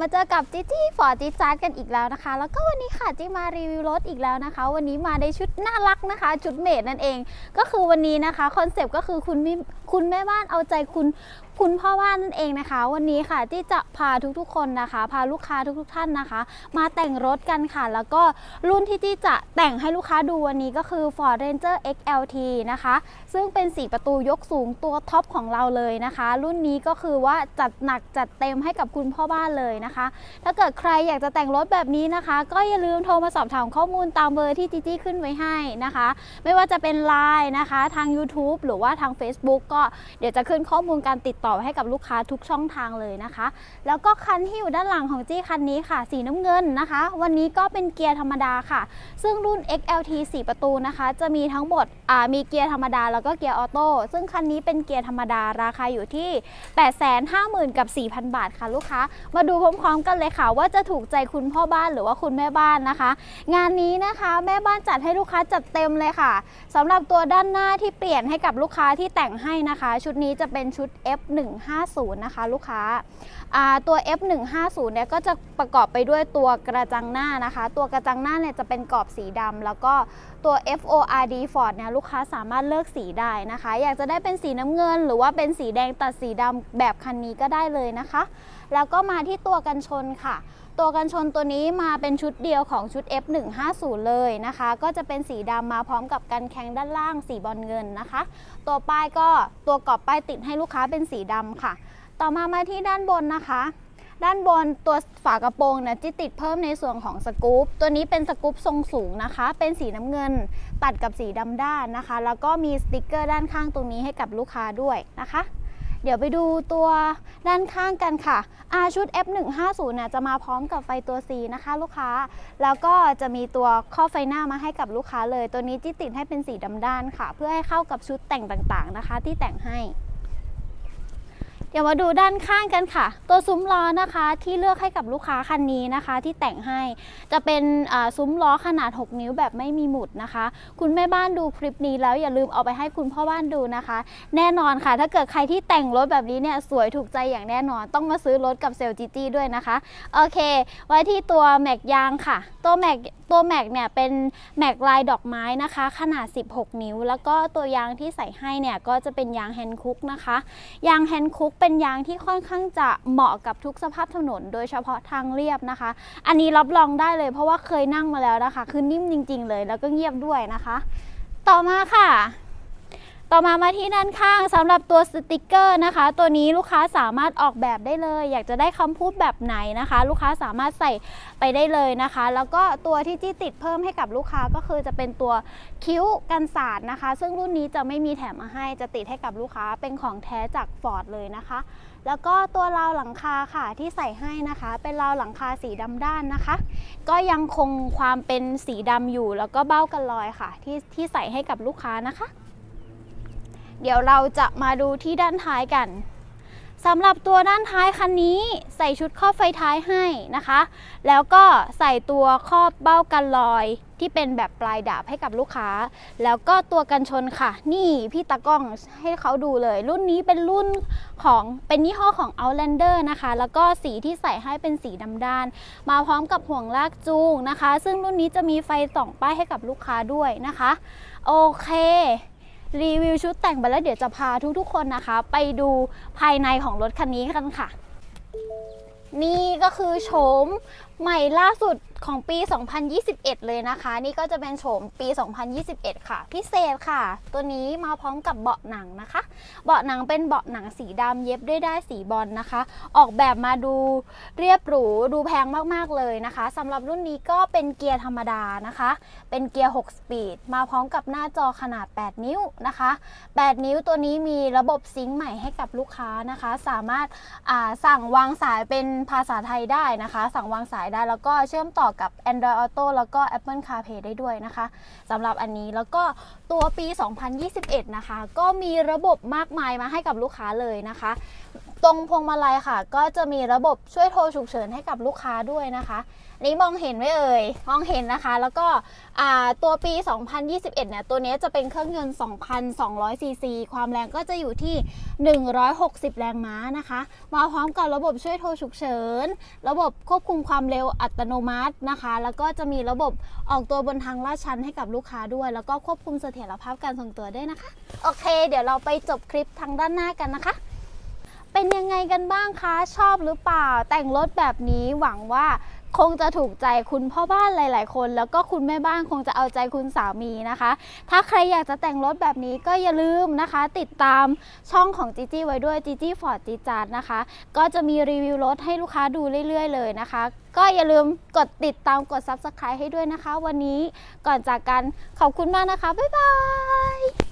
มาเจอกับจิจี้ฟอร์จิจาร์กันอีกแล้วนะคะ แล้วก็วันนี้ค่ะจิมารีวิวรถอีกแล้วนะคะ วันนี้มาในชุดน่ารักนะคะ ชุดเมดนั่นเอง ก็คือวันนี้นะคะคอนเซปต์ก็คือคุณมิคุณแม่บ้านเอาใจคุณ คุณพ่อบ้านนั่นเองนะคะ วันนี้ค่ะที่จะพาทุกๆคนนะคะ พาลูกค้าทุกๆท่านนะคะ มาแต่งรถกันค่ะ แล้วก็รุ่นที่ที่จะแต่งให้ลูกค้าดูวันนี้ก็คือ Ford Ranger XLT นะคะ ซึ่งเป็น4ประตูยกสูงตัวท็อปของเราเลยนะคะ รุ่นนี้ก็คือว่าจัดหนักจัดเต็มให้กับคุณพ่อบ้านเลยนะคะ ถ้าเกิดใครอยากจะแต่งรถแบบนี้นะคะ ก็อย่าลืมโทรมาสอบถามข้อมูลตามเบอร์ที่จีจี้ขึ้นไว้ให้นะคะ ไม่ว่าจะเป็น Line นะคะ ทาง YouTube หรือว่าทาง Facebook ก็เดี๋ยวจะขึ้นข้อมูลการติดต่อให้กับลูกค้าทุกช่องทางเลยนะคะ แล้วก็คันที่อยู่ด้านหลังของจี้คันนี้ค่ะ สีน้ำเงินนะคะ วันนี้ก็เป็นเกียร์ธรรมดาค่ะ ซึ่งรุ่น XLT 4 ประตูนะคะ จะมีทั้งหมดมีเกียร์ธรรมดาแล้วก็เกียร์ออโต้ซึ่งคันนี้เป็นเกียร์ธรรมดาราคาอยู่ที่ 850,000 กับ 4,000 บาทค่ะลูกค้า มาดูพร้อมๆกันเลยค่ะ ว่าจะถูกใจคุณพ่อบ้านหรือว่าคุณแม่บ้านนะคะ งานนี้นะคะแม่บ้านจัดให้ลูกค้าจัดเต็มเลยค่ะสำหรับตัวด้านหน้าที่เปลี่ยนให้กับลูกค้าที่แต่งให้นะคะ ชุดนี้จะเป็นชุด F F150 นะคะลูกค้าอ่าตัว F150 เนี่ยก็จะประกอบไปด้วยตัวกระจังหน้านะคะ ตัวกระจังหน้าเนี่ยจะเป็นกรอบสีดำแล้วก็ตัว FORD Ford เนี่ยลูกค้าสามารถเลือกสีได้นะคะ อยากจะได้เป็นสีน้ำเงิน หรือว่าเป็นสีแดงตัดสีดำแบบคันนี้ก็ได้เลยนะคะ แล้วก็มาที่ตัวกันชนค่ะ ตัวกันชนตัวนี้มาเป็นชุดเดียวของชุด F150 เลยนะคะ ก็จะเป็นสีดำมาพร้อมกับกันแข้งด้านล่างสีบอลเงินนะคะ ตัวป้ายก็ตัวกรอบป้ายติดให้ลูกค้าเป็นสีดำค่ะ ต่อมามาที่ด้านบนนะคะ ด้านบนตัวฝากระโปรงนี่ยจะติดเพิ่มในส่วนของสกู๊ปตัวนี้เป็นสกู๊ปทรงสูงนะคะ เป็นสีน้ำเงินตัดกับสีดำด้านนะคะ แล้วก็มีสติกเกอร์ด้านข้างตรงนี้ให้กับลูกค้าด้วยนะคะ เดี๋ยวไปดูตัวด้านข้างกันค่ะอาชุด F150 นี่ยจะมาพร้อมกับไฟตัว C นะคะ ลูกค้า แล้วก็จะมีตัวข้อไฟหน้ามาให้กับลูกค้าเลย ตัวนี้จิติดให้เป็นสีดำด้านค่ะ เพื่อให้เข้ากับชุดแต่งต่างๆนะคะ ที่แต่งให้ เดี๋ยวมาดูด้านข้างกันค่ะ ตัวซุ้มล้อนะคะที่เลือกให้กับลูกค้าคันนี้นะคะ ที่แต่งให้จะเป็นซุ้มล้อขนาด 6 นิ้วแบบไม่มีหมุดนะคะ คุณแม่บ้านดูคลิปนี้แล้วอย่าลืมเอาไปให้คุณพ่อบ้านดูนะคะ แน่นอนค่ะ ถ้าเกิดใครที่แต่งรถแบบนี้เนี่ยสวยถูกใจอย่างแน่นอน ต้องมาซื้อรถกับเซลล์จีจี้ด้วยนะคะโอเค ไว้ที่ตัวแม็กยางค่ะ ตัวแม็กตัวแม็กเนี่ยเป็นแม็กลายดอกไม้นะคะ ขนาด 16 นิ้ว แล้วก็ตัวยางที่ใส่ให้เนี่ยก็จะเป็นยางแฮนด์คุกนะคะยางแฮนด์คุกเป็นยางที่ค่อนข้างจะเหมาะกับทุกสภาพถนน โดยเฉพาะทางเรียบนะคะ อันนี้รับรองได้เลย เพราะว่าเคยนั่งมาแล้วนะคะ คือนิ่มจริง ๆ เลย แล้วก็เงียบด้วยนะคะ ต่อมาค่ะ ต่อมามาที่ด้านข้างสำหรับตัวสติกเกอร์นะคะ ตัวนี้ลูกค้าสามารถออกแบบได้เลย อยากจะได้คำพูดแบบไหนนะคะ ลูกค้าสามารถใส่ไปได้เลยนะคะ แล้วก็ตัวที่จี้ติดเพิ่มให้กับลูกค้าก็คือจะเป็นตัวคิ้วกันสาดนะคะ ซึ่งรุ่นนี้จะไม่มีแถมมาให้จะติดให้กับลูกค้าเป็นของแท้จากฟอร์ดเลยนะคะ แล้วก็ตัวราวหลังคาค่ะที่ใส่ให้นะคะ เป็นราวหลังคาสีดำด้านนะคะ ก็ยังคงความเป็นสีดำอยู่ แล้วก็เบ้ากันลอยค่ะ ที่ที่ใส่ให้กับลูกค้านะคะ เดี๋ยวเราจะมาดูที่ด้านท้ายกันสำหรับตัวด้านท้ายคันนี้ใส่ชุดครอบไฟท้ายให้นะคะ แล้วก็ใส่ตัวครอบเบ้ากันลอยที่เป็นแบบปลายดาบให้กับลูกค้า แล้วก็ตัวกันชนค่ะ นี่พี่ตากล้องให้เขาดูเลย รุ่นนี้เป็นรุ่นของเป็นยี่ห้อของ Outlander นะคะ แล้วก็สีที่ใส่ให้เป็นสีดำด้าน มาพร้อมกับห่วงลากจูงนะคะ ซึ่งรุ่นนี้จะมีไฟส่องป้ายให้กับลูกค้าด้วยนะคะ โอเค รีวิวชุดแต่งไปแล้วเดี๋ยวจะพาทุกๆคนนะคะ ไปดูภายในของรถคันนี้กันค่ะ นี่ก็คือโฉม ใหม่ล่าสุดของปี 2021 เลยนะคะ นี่ก็จะเป็นโฉมปี 2021 ค่ะ พิเศษค่ะ ตัวนี้มาพร้อมกับเบาะหนังนะคะ เบาะหนังเป็นเบาะหนังสีดำเย็บด้วยด้ายสีบอลนะคะ ออกแบบมาดูเรียบหรูดูแพงมากๆเลยนะคะสำหรับรุ่นนี้ก็เป็นเกียร์ธรรมดานะคะ เป็นเกียร์ 6 สปีด มาพร้อมกับหน้าจอขนาด 8 นิ้วนะคะ 8 นิ้วตัวนี้มีระบบซิงค์ใหม่ให้กับลูกค้านะคะ สามารถาสั่งวางสายเป็นภาษาไทยได้นะคะ สั่งวางสายได้ แล้วก็เชื่อมต่อกับ Android Auto แล้วก็ Apple CarPlay ได้ด้วยนะคะสำหรับอันนี้แล้วก็ตัวปี 2021 นะคะ ก็มีระบบมากมายมาให้กับลูกค้าเลยนะคะ ตรงพวงมาลัยค่ะ ก็จะมีระบบช่วยโทรฉุกเฉินให้กับลูกค้าด้วยนะคะนี้มองเห็นไหมเอ่ย มองเห็นนะคะ แล้วก็ตัวปี 2021 เนี่ย ตัวนี้จะเป็นเครื่องยนต์ 2,200 ซีซี ความแรงก็จะอยู่ที่ 160 แรงม้านะคะ มาพร้อมกับระบบช่วยโทรฉุกเฉิน ระบบควบคุมความเร็วอัตโนมัตินะคะ แล้วก็จะมีระบบออกตัวบนทางลาดชันให้กับลูกค้าด้วย แล้วก็ควบคุมเสถียรภาพการทรงตัวด้วยนะคะ โอเค เดี๋ยวเราไปจบคลิปทางด้านหน้ากันนะคะ เป็นยังไงกันบ้างคะ ชอบหรือเปล่า แต่งรถแบบนี้หวังว่าคงจะถูกใจคุณพ่อบ้านหลาย ๆ คน แล้วก็คุณแม่บ้านคงจะเอาใจคุณสามีนะคะ ถ้าใครอยากจะแต่งรถแบบนี้ก็อย่าลืมนะคะ ติดตามช่องของจีจี้ไว้ด้วยจีจี้ฟอร์ดจีจาร์นะคะ ก็จะมีรีวิวรถให้ลูกค้าดูเรื่อย ๆ เลยนะคะ ก็อย่าลืมกดติดตามกด Subscribe ให้ด้วยนะคะ วันนี้ก่อนจากกันขอบคุณมากนะคะบ๊ายบาย